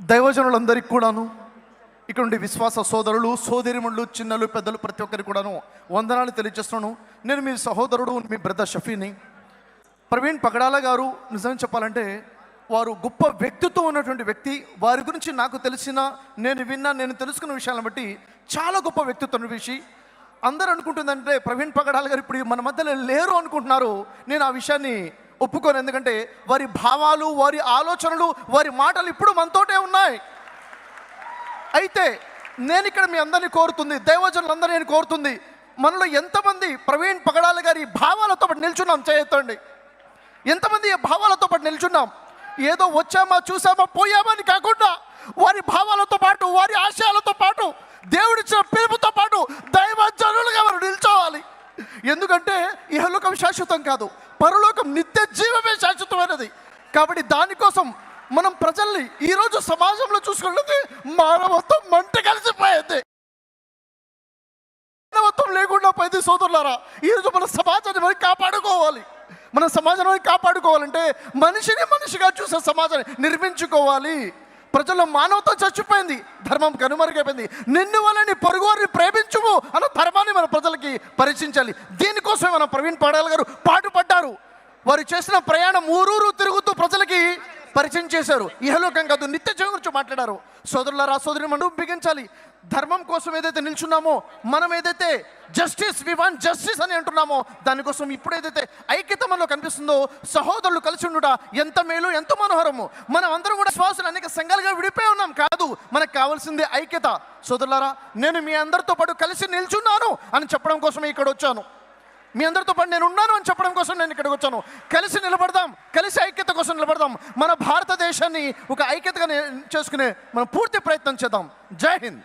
దైవజనులందరికీ కూడాను ఇక్కడ ఉండే విశ్వాస సోదరులు సోదరిమణులు చిన్నలు పెద్దలు ప్రతి ఒక్కరికి కూడాను వందనాలు తెలియజేస్తున్నాను. నేను మీ సహోదరుడు మీ బ్రదర్ షఫీని. ప్రవీణ్ పగడాల గారు నిజం చెప్పాలంటే వారు గొప్ప వ్యక్తిత్వం ఉన్నటువంటి వ్యక్తి. వారి గురించి నాకు తెలిసిన నేను విన్నా నేను తెలుసుకున్న విషయాలను బట్టి చాలా గొప్ప వ్యక్తిత్వం విషి అందరూ అనుకుంటుందంటే ప్రవీణ్ పగడాల గారు ఇప్పుడు మన మధ్యలో లేరు అనుకుంటున్నారు. నేను ఆ విషయాన్ని ఒప్పుకోను. ఎందుకంటే వారి భావాలు వారి ఆలోచనలు వారి మాటలు ఇప్పుడు మనతోటే ఉన్నాయి. అయితే నేను ఇక్కడ మీ అందరినీ కోరుతుంది దైవజనులందరూ నేను కోరుతుంది మనలో ఎంతమంది ప్రవీణ్ పగడాల గారి భావాలతో పాటు నిల్చున్నాం చేయొద్దండి. ఎంతమంది ఈ భావాలతో పాటు నిల్చున్నాం? ఏదో వచ్చామా చూసామా పోయామా అని కాకుండా వారి భావాలతో పాటు వారి ఆశయాలతో పాటు దేవుడిచ్చిన పిలుపుతో పాటు దైవజనులుగా మనం నిల్చోవాలి. ఎందుకంటే ఇహలోకం శాశ్వతం కాదు. పరలోకం నిత్య జీవమే శాశ్వతమైనది. కాబట్టి దానికోసం మనం ప్రజల్ని ఈరోజు సమాజంలో చూసుకున్నది మానవత్వం మంట కలిసిపోయింది. మానవత్వం లేకుండా పోయింది సోదరులారా ఈరోజు మన సమాజాన్ని మనం కాపాడుకోవాలి. మన సమాజాన్ని కాపాడుకోవాలంటే మనిషిని మనిషిగా చూసే సమాజాన్ని నిర్మించుకోవాలి. ప్రజల్లో మానవతో చచ్చిపోయింది. ధర్మం కనుమరుగైపోయింది. నిన్ను వలని పొరుగువారిని ప్రేమించుము అన్న ధర్మాన్ని మన ప్రజలకి పరిచయించాలి దీనికోసమే మన ప్రవీణ్ పాడాల గారు పాటుపడ్డారు. వారు చేసిన ప్రయాణం ఊరూరు తిరుగుతూ ప్రజలకి పరిచయం చేశారు. ఇహలోకం కాదు నిత్య జీవం గురించి మాట్లాడారు. సోదరులారా సోదరి మనం బిగించాలి. ధర్మం కోసం ఏదైతే నిల్చున్నామో మనం ఏదైతే జస్టిస్ వి వాంట్ జస్టిస్ అని అంటున్నామో దానికోసం ఇప్పుడు ఏదైతే ఐక్యత మనలో కనిపిస్తుందో సహోదరులు కలిసి ఉండుట ఎంత మేలు ఎంత మనోహరము. మనం అందరం కూడా శ్వాసలు అనేక సంఘాలుగా విడిపోయి ఉన్నాం. కాదు మనకు కావాల్సింది ఐక్యత. సోదరులారా నేను మీ అందరితో పాటు కలిసి నిల్చున్నాను అని చెప్పడం కోసమే ఇక్కడ వచ్చాను మీ అందరితో పాటు నేను ఉన్నాను అని చెప్పడం కోసం నేను ఇక్కడికి వచ్చాను. కలిసి నిలబడదాం కలిసి ఐక్యత కోసం నిలబడదాం. మన భారతదేశాన్ని ఒక ఐక్యతగా చేసుకునే మనం పూర్తి ప్రయత్నం చేద్దాం. జై హింద్.